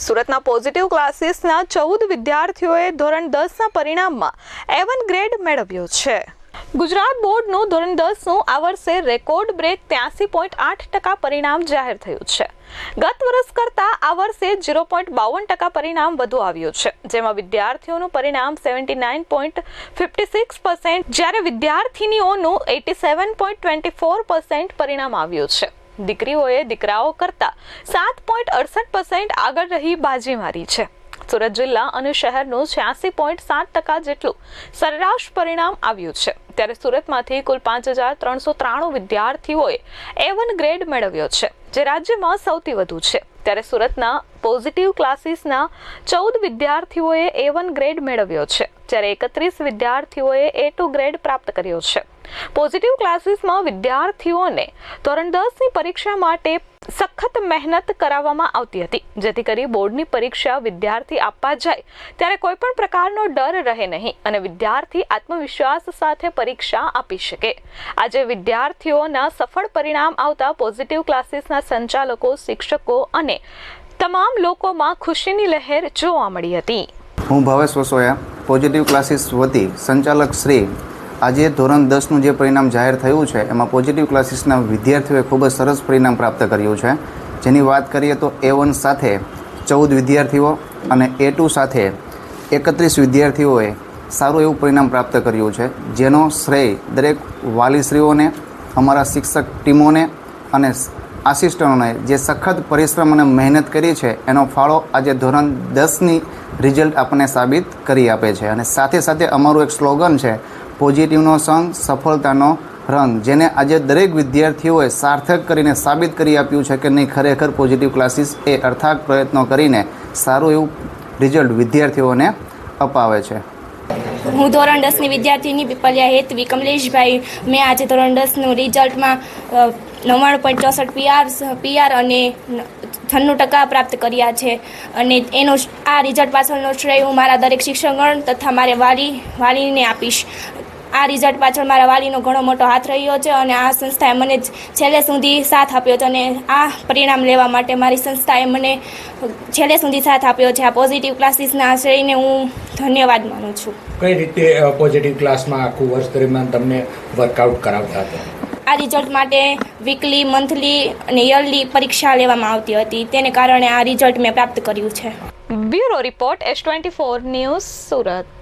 સુરતના પોઝિટિવ ક્લાસીસના ચૌદ વિદ્યાર્થીઓએ ધોરણ દસના પરિણામમાં એવન ગ્રેડ મેળવ્યો છે. ગુજરાત બોર્ડનું ધોરણ દસનું આ વર્ષે રેકોર્ડ બ્રેક ત્યાસી પોઈન્ટ આઠ ટકા પરિણામ જાહેર થયું છે. ગત વર્ષ કરતાં આ વર્ષે ઝીરો પોઈન્ટ બાવન ટકા પરિણામ વધુ આવ્યું છે, જેમાં વિદ્યાર્થીઓનું પરિણામ seventy nine point fifty six percent જ્યારે વિદ્યાર્થીનીઓનું eighty seven point twenty four percent પરિણામ આવ્યું છે. દીકરીઓએ દીકરાઓ કરતાં સાત પોઈન્ટ અડસઠ પર્સન્ટ આગળ રહી બાજી મારી છે. સુરત જિલ્લા અને શહેરનું છ્યાસી પોઈન્ટ સાત ટકા જેટલું સરેરાશ પરિણામ આવ્યું છે. ત્યારે સુરતમાંથી કુલ પાંચ હજાર ત્રણસો ત્રાણું વિદ્યાર્થીઓએ એ વન ગ્રેડ મેળવ્યો છે, જે રાજ્યમાં સૌથી વધુ છે. ત્યારે સુરતના પોઝિટિવ ક્લાસીસના ચૌદ વિદ્યાર્થીઓએ એ વન ગ્રેડ મેળવ્યો છે, જ્યારે એકત્રીસ વિદ્યાર્થીઓએ એ ટુ ગ્રેડ પ્રાપ્ત કર્યો છે. પોઝિટિવ ક્લાસીસમાં વિદ્યાર્થીઓને ધોરણ દસની પરીક્ષા માટે સખત મહેનત કરાવવામાં આવતી હતી. જેથી કરી બોર્ડની પરીક્ષા વિદ્યાર્થી આપવા જાય ત્યારે કોઈ પણ પ્રકારનો ડર રહે નહીં અને વિદ્યાર્થી આત્મવિશ્વાસ સાથે પરીક્ષા આપી શકે. આજે વિદ્યાર્થીઓના સફળ પરિણામ આવતા પોઝિટિવ ક્લાસીસના સંચાલકો, શિક્ષકો અને તમામ લોકોમાં ખુશીની લહેર જોવા મળી હતી. હું ભાવેશ વસોયા પોઝિટિવ ક્લાસીસ વતી સંચાલક શ્રી આજે ધોરણ દસનું જે પરિણામ જાહેર થયું છે, એમાં પોઝિટિવ ક્લાસીસના વિદ્યાર્થીઓએ ખૂબ જ સરસ પરિણામ પ્રાપ્ત કર્યું છે. જેની વાત કરીએ તો એ વન સાથે ચૌદ વિદ્યાર્થીઓ અને એ ટુ સાથે એકત્રીસ વિદ્યાર્થીઓએ સારું એવું પરિણામ પ્રાપ્ત કર્યું છે. જેનો શ્રેય દરેક વાલીશ્રીઓને, અમારા શિક્ષક ટીમોને અને આસિસ્ટન્ટોને જે સખત પરિશ્રમ અને મહેનત કરી છે, એનો ફાળો આજે ધોરણ દસની રિઝલ્ટ આપણને સાબિત કરી આપે છે. અને સાથે સાથે અમારું એક સ્લોગન છે પોઝિટિવનો સંગ, સફળતાનો રંગ, જેને આજે દરેક વિદ્યાર્થીઓએ સાર્થક કરીને સાબિત કરી આપ્યું છે કે નહીં, ખરેખર પોઝિટિવ ક્લાસીસ એ અર્થાત પ્રયત્નો કરીને સારું એવું રિઝલ્ટ વિદ્યાર્થીઓને અપાવે છે. હું ધોરણ દસની વિદ્યાર્થીની પીપલિયા હેતવી કમલેશભાઈ. મેં આજે ધોરણ દસનું રિઝલ્ટમાં નવ્વાણું પોઈન્ટ ચોસઠ પીઆર પીઆર અને છન્નું ટકા પ્રાપ્ત કર્યા છે. અને એનો આ રિઝલ્ટ પાછળનો શ્રેય હું મારા દરેક શિક્ષકગણ તથા મારે વાલી, વાલીને આપીશ. આ રિઝલ્ટ પાછળ મારા વાલીનો ઘણો મોટો હાથ રહ્યો છે અને આ સંસ્થાએ મને છેલ્લે સુધી સાથ આપ્યો છે અને આ પરિણામ લેવા માટે મારી સંસ્થાએ મને છેલ્લે સુધી સાથ આપ્યો છે. આ પોઝિટિવ ક્લાસીસના આશ્રયને હું ધન્યવાદ માનું છું. કઈ રીતે પોઝિટિવ ક્લાસમાં આખું વર્ષ દરમિયાન તમને વર્કઆઉટ કરાવતા હતા? આ રિઝલ્ટ માટે વીકલી મંથલી અને યરલી પરીક્ષા લેવામાં આવતી હતી. તેને કારણે આ રિઝલ્ટ મેં પ્રાપ્ત કર્યું છે. Bureau report S twenty four news Surat.